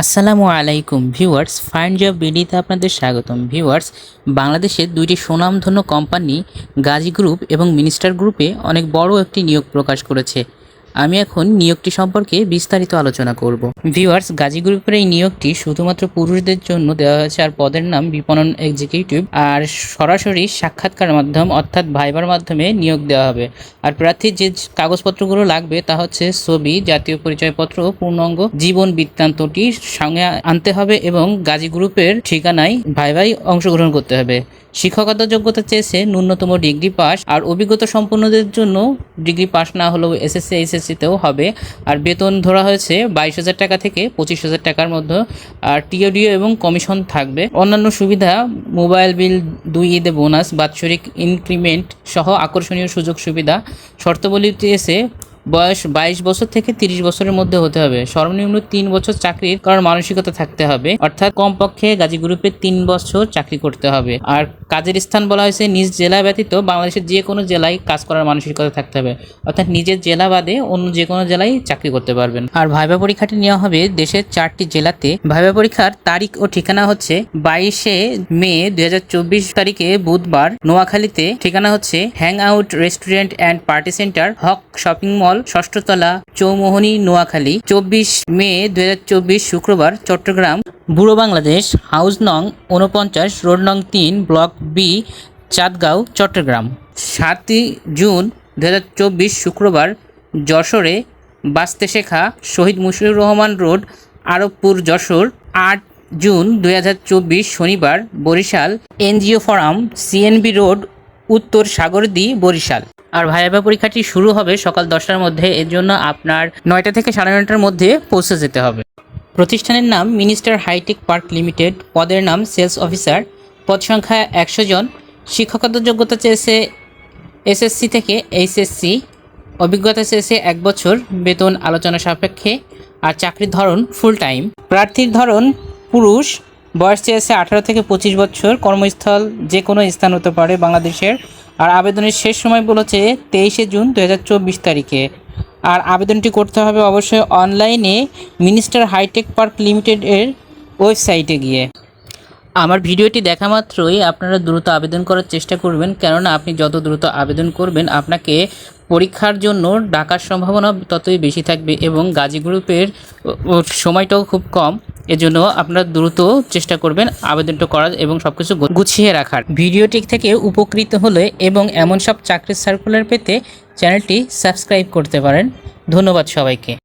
আসসালামু আলাইকুম viewers, fine job বিডিতে আপনাদের স্বাগতম। ভিউয়ার্স বাংলাদেশের দুইটি সুনামধন্য কোম্পানি, গাজী গ্রুপ এবং মিনিস্টার গ্রুপে অনেক বড় একটি নিয়োগ প্রকাশ করেছে। আমি এখন নিয়োগটি সম্পর্কে বিস্তারিত আলোচনা করব। ভিউয়ার্স গাজী গ্রুপের এই নিয়োগটি শুধুমাত্র পুরুষদের জন্য দেওয়া হয়েছে আর পদের নাম বিপণন এক্সিকিউটিভ আর সরাসরি সাক্ষাৎকার মাধ্যম অর্থাৎ ভাইবার মাধ্যমে নিয়োগ দেওয়া হবে। আর প্রার্থীর যে কাগজপত্রগুলো লাগবে তা হচ্ছে ছবি, জাতীয় পরিচয়পত্র, পূর্ণাঙ্গ জীবন বৃত্তান্তটি সঙ্গে আনতে হবে এবং গাজী গ্রুপের ঠিকানায় ভাই অংশগ্রহণ করতে হবে। শিক্ষকতা যোগ্যতা চেয়েছে ন্যূনতম ডিগ্রি পাস আর অভিজ্ঞতা সম্পন্নদের জন্য ডিগ্রি পাস না হলেও এসএসসি এইচএসসিতেও হবে। আর বেতন ধরা হয়েছে বাইশ হাজার টাকা থেকে পঁচিশ হাজার টাকার মধ্যে। আর টিওডিও এবং কমিশন থাকবে। অন্যান্য সুবিধা, মোবাইল বিল, দুই ঈদে বোনাস, বাৎসরিক ইনক্রিমেন্ট সহ আকর্ষণীয় সুযোগ সুবিধা। শর্তাবলী চেয়েছে বয়স বাইশ বছর থেকে তিরিশ বছরের মধ্যে হতে হবে। সর্বনিম্ন তিন বছর চাকরির করার মানসিকতা থাকতে হবে। অর্থাৎ কমপক্ষে গাজী গ্রুপে তিন বছর চাকরি করতে হবে। আর কাজের স্থান বলা হয়েছে, নিজ জেলা ব্যতীত বাংলাদেশের যে কোনো জেলায় কাজ করার মানসিকতা থাকতে হবে। অর্থাৎ নিজের জেলা বাদে অন্য যে কোনো জেলায় চাকরি করতে পারবেন। আর ভাইবা পরীক্ষাটি নেওয়া হবে দেশের চারটি জেলাতে। ভাইবা পরীক্ষার তারিখ ও ঠিকানা হচ্ছে বাইশে মে দু হাজার চব্বিশ তারিখে বুধবার। নোয়াখালীতে ঠিকানা হচ্ছে hang out restaurant and party centre Haque shopping mall ষষ্ঠতলা, Chowmuhani, Noakhali, চব্বিশ মে দুই হাজার চব্বিশ শুক্রবার, চট্টগ্রাম, বুড়ো বাংলাদেশ, হাউস নং উনপঞ্চাশ রোড নং তিন, ব্লক বি, চাঁদগাঁও, চট্টগ্রাম। সাতই জুন দুহাজার চব্বিশ শুক্রবার, যশোরে বাস্তে শেখা শহীদ মুশিউর রহমান রোড, আরবপুর, যশোর। আট জুন দুই হাজার চব্বিশ শনিবার, Barishal, NGO forum, CNB road, উত্তর সাগরদি, বরিশাল। আর ভাইবা পরীক্ষাটি শুরু হবে সকাল দশটার মধ্যে, এর জন্য আপনার নয়টা থেকে সাড়ে নয়টার মধ্যে পৌঁছে যেতে হবে। প্রতিষ্ঠানের নাম মিনিস্টার হাইটেক পার্ক লিমিটেড, পদের নাম সেলস অফিসার, পদ সংখ্যা একশো জন শিক্ষকতা যোগ্যতা চেয়েছে এসএসসি থেকে এইচএসসি, অভিজ্ঞতা চেয়েছে এক বছর, বেতন আলোচনা সাপেক্ষে, আর চাকরির ধরন ফুল টাইম প্রার্থীর ধরন পুরুষ, বয়স চেয়েছে আঠারো থেকে পঁচিশ বছর, কর্মস্থল যে কোনো স্থান হতে পারে বাংলাদেশের আর আবেদনের শেষ সময় বলেছে তেইশে জুন দুহাজার চব্বিশ তারিখে। আর আবেদনটি করতে হবে অবশ্যই অনলাইনে মিনিস্টার হাইটেক পার্ক লিমিটেডের ওয়েবসাইটে গিয়ে। আমার ভিডিওটি দেখা মাত্রই আপনারা দ্রুত আবেদন করার চেষ্টা করবেন, কেননা আপনি যত দ্রুত আবেদন করবেন, আপনাকে পরীক্ষার জন্য ডাকার সম্ভাবনা ততই বেশি থাকবে এবং গাজী গ্রুপের সময়টাও খুব কম। এজন্য আপনারা দ্রুত চেষ্টা করবেন আবেদনটা করার এবং সব কিছু গুছিয়ে রাখার। ভিডিওটি থেকে উপকৃত হলে এবং এমন সব চাকরির সার্কুলার পেতে চ্যানেলটি সাবস্ক্রাইব করতে পারেন। ধন্যবাদ সবাইকে।